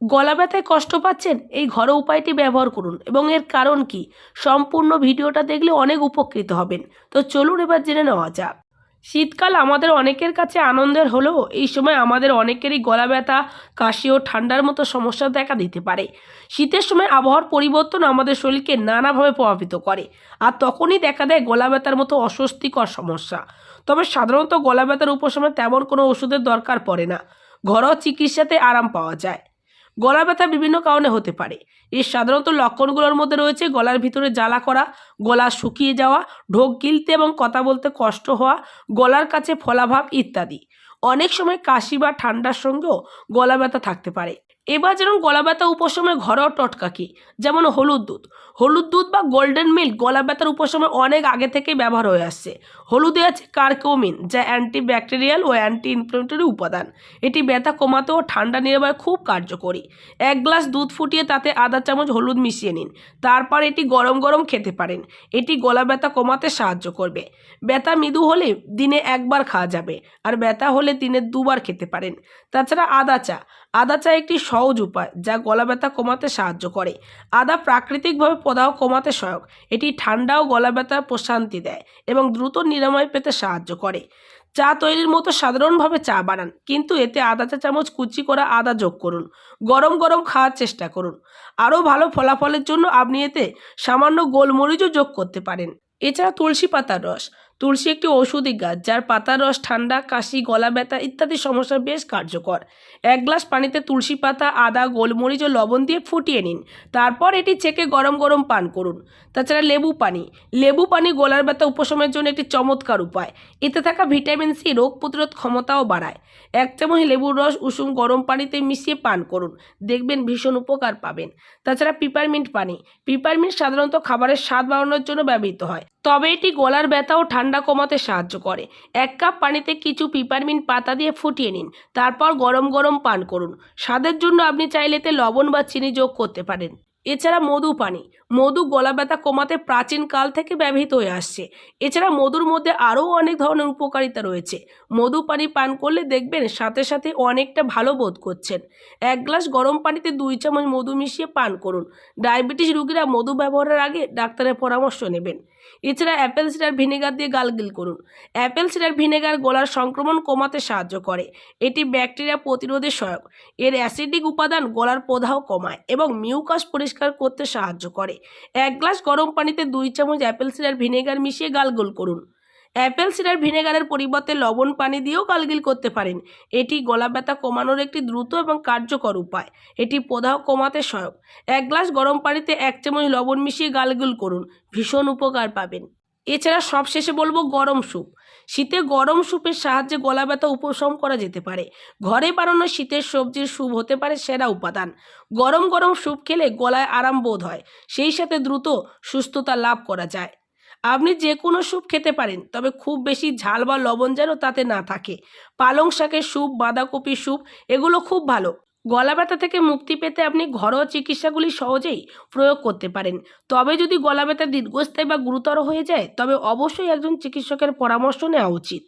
গলা ব্যথায় কষ্ট পাচ্ছেন, এই ঘরোয়া উপায়টি ব্যবহার করুন এবং এর কারণ কি? সম্পূর্ণ ভিডিওটা দেখলে অনেক উপকৃত হবেন। তো চলুন এবার জেনে নেওয়া যাক। শীতকাল আমাদের অনেকের কাছে আনন্দের হলেও এই সময় আমাদের অনেকেরই গলা ব্যথা কাশি ও ঠান্ডার মতো সমস্যা দেখা দিতে পারে। শীতের সময় আবহাওয়ার পরিবর্তন আমাদের শরীরকে নানাভাবে প্রভাবিত করে আর তখনই দেখা দেয় গলা ব্যথার মতো অস্বস্তিকর সমস্যা। তবে সাধারণত গলা ব্যথার উপশমে তেমন কোনো ওষুধের দরকার পড়ে না। ঘরোয়া চিকিৎসাতে আরাম পাওয়া যায়। গলা ব্যথা বিভিন্ন কারণে হতে পারে। এর সাধারণত লক্ষণগুলোর মধ্যে রয়েছে গলার ভিতরে জ্বালা করা, গলা শুকিয়ে যাওয়া, ঢোক গিলতে এবং কথা বলতে কষ্ট হওয়া, গলার কাছে ফলাভাব ইত্যাদি। অনেক সময় কাশি বা ঠান্ডার সঙ্গেও গলা ব্যথা থাকতে পারে। এবার যেরকম গলা ব্যথা উপশমে ঘরোয়া টটকা কি? যেমন হলুদ দুধ। হলুদ দুধ বা গোল্ডেন মিল্ক গলা ব্যথার উপশমে অনেক আগে থেকেই ব্যবহার হয়ে আসছে। হলুদে আছে কার্কোমিন যা অ্যান্টি ব্যাকটেরিয়াল ও অ্যান্টি ইনফ্লেমেটরি উপাদান। এটি ব্যথা কমাতে ও ঠান্ডা নিরাময় খুব কার্যকরী। এক গ্লাস দুধ ফুটিয়ে তাতে আধা চামচ হলুদ মিশিয়ে নিন। তারপর এটি গরম গরম খেতে পারেন। এটি গলা ব্যথা কমাতে সাহায্য করবে। ব্যথা মৃদু হলে দিনে একবার খাওয়া যাবে। আর ব্যথা হলে দিনে দুবার খেতে পারেন। তাছাড়া আদা চা আদা চা একটি সহজ উপায়, যা গলা ব্যথা কমাতে সাহায্য করে। আদা প্রাকৃতিকভাবে প্রদাহ কমাতে সহায়ক। এটি ঠান্ডা ও গলা ব্যথার প্রশান্তি দেয় এবং দ্রুত নিরাময় পেতে সাহায্য করে। চা তৈরির মতো সাধারণভাবে চা বানান, কিন্তু এতে আদা চা চামচ কুচি করা আদা যোগ করুন। গরম গরম খাওয়ার চেষ্টা করুন। আরও ভালো ফলাফলের জন্য আপনি এতে সামান্য গোলমরিচও যোগ করতে পারেন। এছাড়া তুলসী পাতার রস। তুলসী একটি ঔষধি গাছ, যার পাতার রস, ঠান্ডা, কাশি, গলা ব্যথা ইত্যাদি সমস্যা বেশ কার্যকর। এক গ্লাস পানিতে তুলসী পাতা, আদা, গোলমরিচ ও লবণ দিয়ে ফুটিয়ে নিন। তারপর এটি চেকে গরম গরম পান করুন। তাছাড়া লেবু পানি। লেবু পানি গলার ব্যথা উপশমের জন্য একটি চমৎকার উপায়। এতে থাকা ভিটামিন সি রোগ প্রতিরোধ ক্ষমতাও বাড়ায়। এক চামচ লেবুর রস উষুম গরম পানিতে মিশিয়ে পান করুন। দেখবেন ভীষণ উপকার পাবেন। তাছাড়া পিপারমিন্ট পানি। পিপারমিন্ট সাধারণত খাবারের স্বাদ বাড়ানোর জন্য ব্যবহৃত হয়। তবে এটি গলার ব্যথা ও ঠান্ডা কমাতে সাহায্য করে। এক কাপ পানিতে কিছু পিপারমিন্ট পাতা দিয়ে ফুটিয়ে নিন। তারপর গরম গরম পান করুন। স্বাদের জন্য আপনি চাইলেতে লবণ বা চিনি যোগ করতে পারেন। এছাড়া মধু পানি। মধু গলা ব্যথা কমাতে প্রাচীন কাল থেকে ব্যবহৃত হয়ে আসছে। এছাড়া মধুর মধ্যে আরও অনেক ধরনের উপকারিতা রয়েছে। মধু পানি পান করলে দেখবেন সাথে সাথে অনেকটা ভালো বোধ করছেন। এক গ্লাস গরম পানিতে দুই চামচ মধু মিশিয়ে পান করুন। ডায়াবেটিস রুগীরা মধু ব্যবহারের আগে ডাক্তারের পরামর্শ নেবেন। এছাড়া অ্যাপেল সিডার ভিনেগার দিয়ে গালগিল করুন। অ্যাপেল সিডার ভিনেগার গলার সংক্রমণ কমাতে সাহায্য করে। এটি ব্যাকটেরিয়া প্রতিরোধে সহায়ক। এর অ্যাসিডিক উপাদান গলার প্রদাহ কমায় এবং মিউকাস পরিষ্কার করতে সাহায্য করে। এক গ্লাস গরম পানিতে দুই চামচ অ্যাপেল সিডার ভিনেগার মিশিয়ে গালগোল করুন। অ্যাপেল সিডার ভিনেগারের পরিবর্তে লবণ পানি দিয়েও গালগিল করতে পারেন। এটি গলা ব্যথা কমানোর একটি দ্রুত এবং কার্যকর উপায়। এটি প্রদাহ কমাতে সহায়ক। এক গ্লাস গরম পানিতে এক চামচ লবণ মিশিয়ে গালগুল করুন। ভীষণ উপকার পাবেন। এছাড়া সবশেষে বলব গরম স্যুপ। শীতে গরম স্যুপের সাহায্যে গলা ব্যথা উপশম করা যেতে পারে। ঘরে বানানো শীতের সবজির স্যুপ হতে পারে সেরা উপাদান। গরম গরম স্যুপ খেলে গলায় আরাম বোধ হয়, সেই সাথে দ্রুত সুস্থতা লাভ করা যায়। আপনি যে কোনো স্যুপ খেতে পারেন, তবে খুব বেশি ঝাল বা লবণ যেন তাতে না থাকে। পালং শাকের স্যুপ, বাঁধাকপির স্যুপ, এগুলো খুব ভালো। গলা ব্যথা থেকে মুক্তি পেতে আপনি ঘরোয়া চিকিৎসাগুলি সহজেই প্রয়োগ করতে পারেন। তবে যদি গলা ব্যথা দীর্ঘস্থায়ী বা গুরুতর হয়ে যায়, তবে অবশ্যই একজন চিকিৎসকের পরামর্শ নেওয়া উচিত।